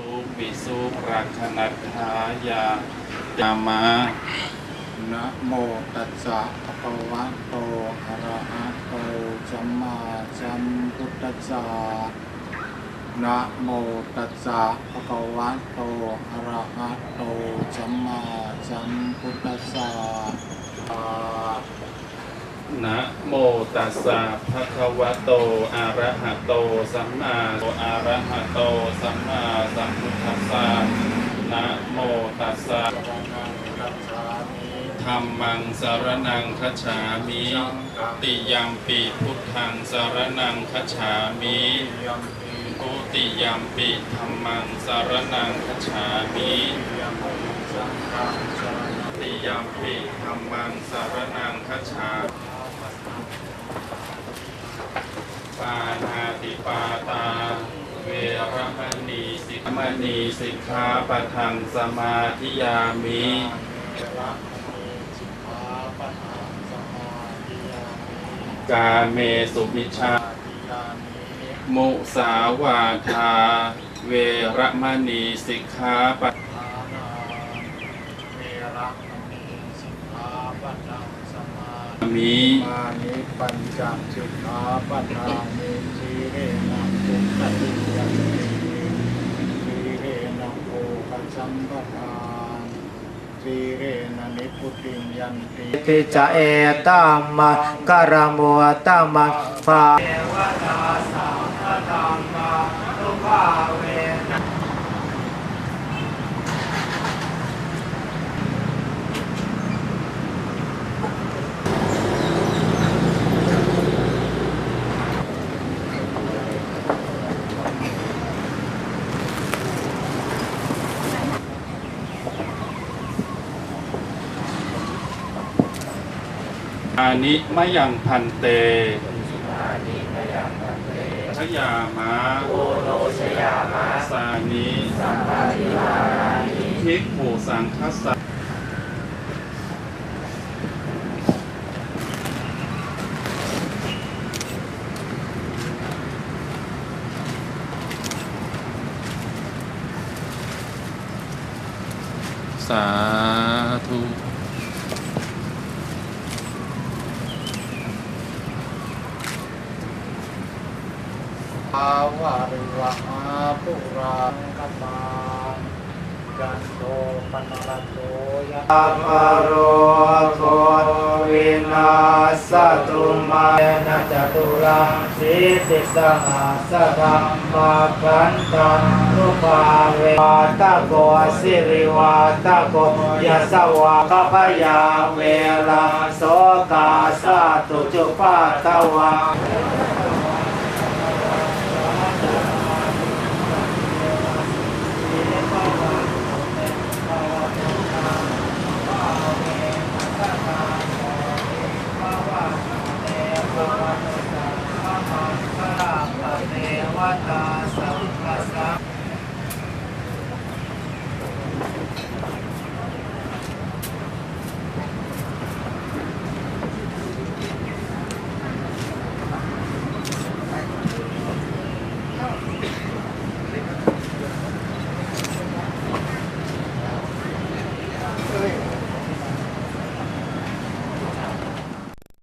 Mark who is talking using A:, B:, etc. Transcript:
A: สุปิสุปรัชนัทธายาตามา
B: นะโมตัสสะภะคะวะโตอะระหะโตสัมมาสัมพุทธัสสะนะโมตัสสะภะคะวะโตอะระหะโตสัมมาสัมพุทธัสสะอา
A: นะโมตัสสะภะคะวะโต อะระหะโต สัมมาอะระหะโต สัมมาสัมพุทธัสสะนะโมตัสสะ
B: สรณัมิ
A: ธัมมังสารนังคัจฉามิติยัมปิพุทธังสารนังคัจฉามิ
B: ยัมปิ
A: ทุติยัมปิธัมมังสารนังคัจฉามิติยัมปิธัมมังสารนังคัจฉามิ ปานาติปาตา เวรมณีสิกมณีสิกขาปทังสมาธิยามิ
B: เวระมณีสิกขาปะทังสมาธิยามิ
A: กาเมสุมิชา
B: มิ
A: มุสาวาทา เวรมณีสิกขาป
B: ทานาเวรมณีสิกขาปะทัง มาธิ
A: มิ
B: มานิปัญจสิกขาปะทังมิสีเรนังปุตติยันติสีเรนังโภคสัมปทานสีเรนะนิพุติยันติ
C: ทิจะเอตัมมะกะระมัวตัมมะฟาเทวตาสังฆธรรมะทุภาเวนะ
A: อานิมยังพันเตชยามาโอโนชยามาสานิสัมปาทิวารานิทิกผูสังคัสสะสาธุ
B: อาวาริวะอาปุราณกตาจันโทปนรตโตยะ
C: ปปะโรโควินาสตุมานะจตุราสิติสหัสธรรมาคันตังรุปาเววาตะโกสิริวาตะโกยะสวะคพยาเวลาโสกาสตุจุปาตะวะ